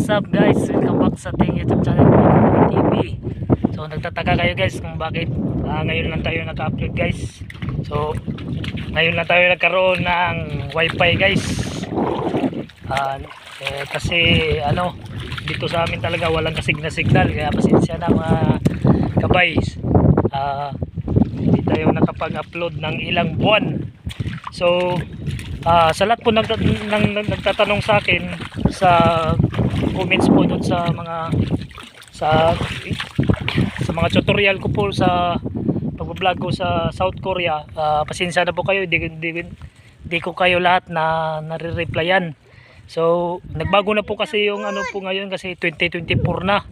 what's up guys? Welcome back sa ating YouTube channel TV So nagtataka kayo guys kung bakit ah, ngayon lang tayo naka-upload guys. So ngayon lang tayo nagkaroon ng wifi guys. Ah, eh, Kasi ano dito sa amin talaga walang kasigna-signal Kaya pasensya na mga kabays. Ah, Hindi tayo nakapag-upload ng ilang buwan. So Ah, sa lahat po nag, nagtatanong sa akin sa comments po doon sa mga sa sa mga tutorial ko po sa pagbablog ko sa South Korea. Ah, pasensya na po kayo, di, di, di ko kayo lahat na nare-replyan. So, nagbago na po kasi yung ano po ngayon kasi 2024 na.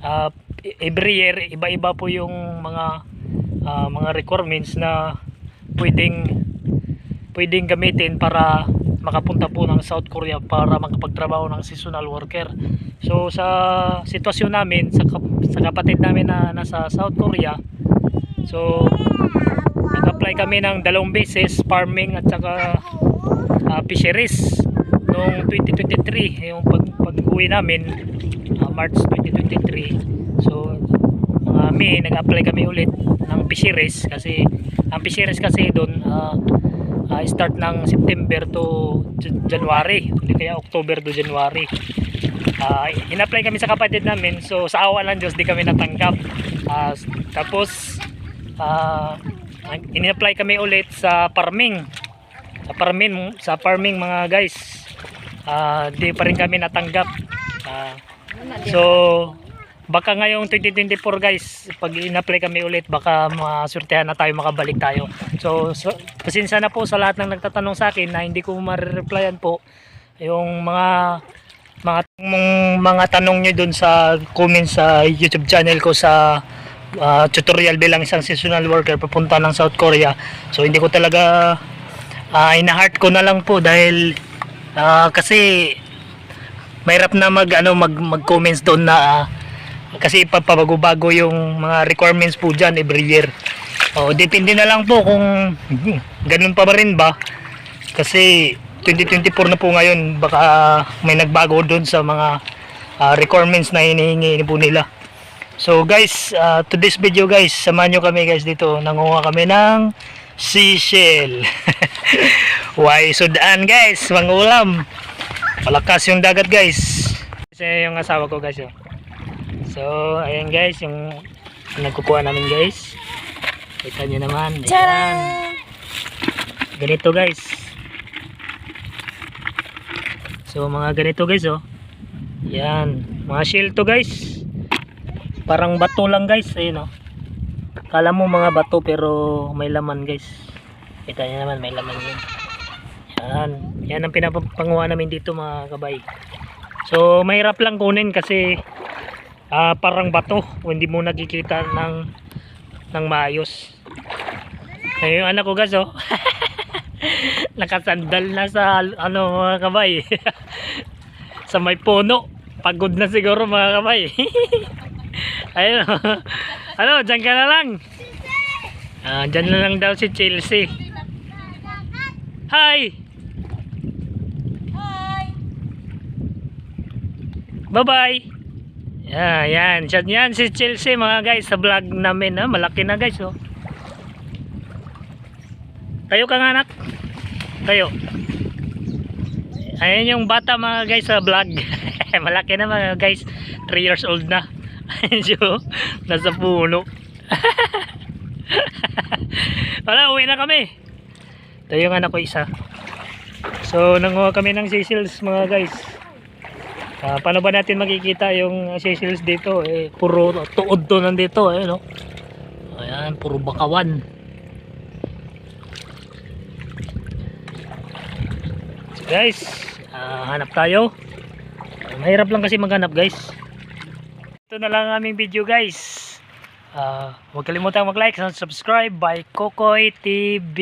Ah, every year iba-iba po yung mga ah, mga requirements na pwedeng pwedeng gamitin para makapunta po ng South Korea para makapagtrabaho ng seasonal worker. So sa sitwasyon namin sa, sa kapatid namin na nasa South Korea, so nag-apply kami ng dalawang beses farming at saka ah, fisheries noong 2023 yung pag, pag-uwi namin ah, March 2023 so mga May nag-apply kami ulit ng fisheries kasi ang fisheries kasi doon ah, ah, start ng September to Jan- January. Hindi kaya October to January. Ah, in-apply kami sa kapatid namin. So sa awa ng Diyos di kami natanggap. S- tapos ah, in-apply kami ulit sa farming. Sa farming sa farming mga guys. Ah, di pa rin kami natanggap. Ah, so baka ngayong 2024 guys pag in-apply kami ulit baka masurtehan na tayo makabalik tayo. So, so pasensya na po sa lahat ng nagtatanong sa akin na hindi ko ma-replyan po yung mga mga mga, tanong nyo dun sa comments sa YouTube channel ko sa ah, tutorial bilang isang seasonal worker papunta ng South Korea. So hindi ko talaga uh, ina-heart ko na lang po dahil ah, kasi mahirap na mag ano mag mag-comments doon na ah, kasi papabago-bago yung mga requirements po dyan every year. O, depende na lang po kung ganun pa ba rin ba. Kasi 2024 na po ngayon baka may nagbago doon sa mga ah, requirements na hinihingi po nila. So guys, uh, to this video guys, samahan nyo kami guys dito. Nangunga kami ng seashell. Why sudaan guys, mangulam. Malakas yung dagat guys. Kasi yung asawa ko guys oh. So, ayan guys, yung nagkukuha namin guys. Kita nyo naman. Ayan. Ganito guys. So, mga ganito guys oh. Yan. Mga shell to guys. Parang bato lang guys. Ayun oh. Kala mo mga bato pero may laman guys. Kita nyo naman, may laman yun. Yan. Yan ang pinapanguha namin dito mga kabay. So, mahirap lang kunin kasi ah, parang bato. O hindi mo nakikita ng ng maayos. Ayun yung anak ko guys oh. Nakasandal na sa ano mga kabay sa may puno. Pagod na siguro mga kabay ayun oh. ano dyan ka na lang. Ah, dyan na lang daw si Chelsea. Hi! Bye bye Yeah, yan. Yan, yan si Chelsea mga guys sa vlog namin. Ha? Malaki na guys. Oh. Tayo ka nga anak. Tayo. Ayan yung bata mga guys sa vlog. Malaki na mga guys. 3 years old na. Oh. Nasa puno. Wala, uwi na kami. Ito yung anak ko isa. So, nanguha kami ng seashells mga guys. Ah, paano ba natin makikita yung seashells dito? Eh, puro tuod to nandito. Eh, no? Ayan, puro bakawan. So, guys, ah, hanap tayo. Ah, mahirap lang kasi maghanap guys. Ito na lang ang aming video guys. Ah, huwag kalimutan mag-like and subscribe by Kokoy TV.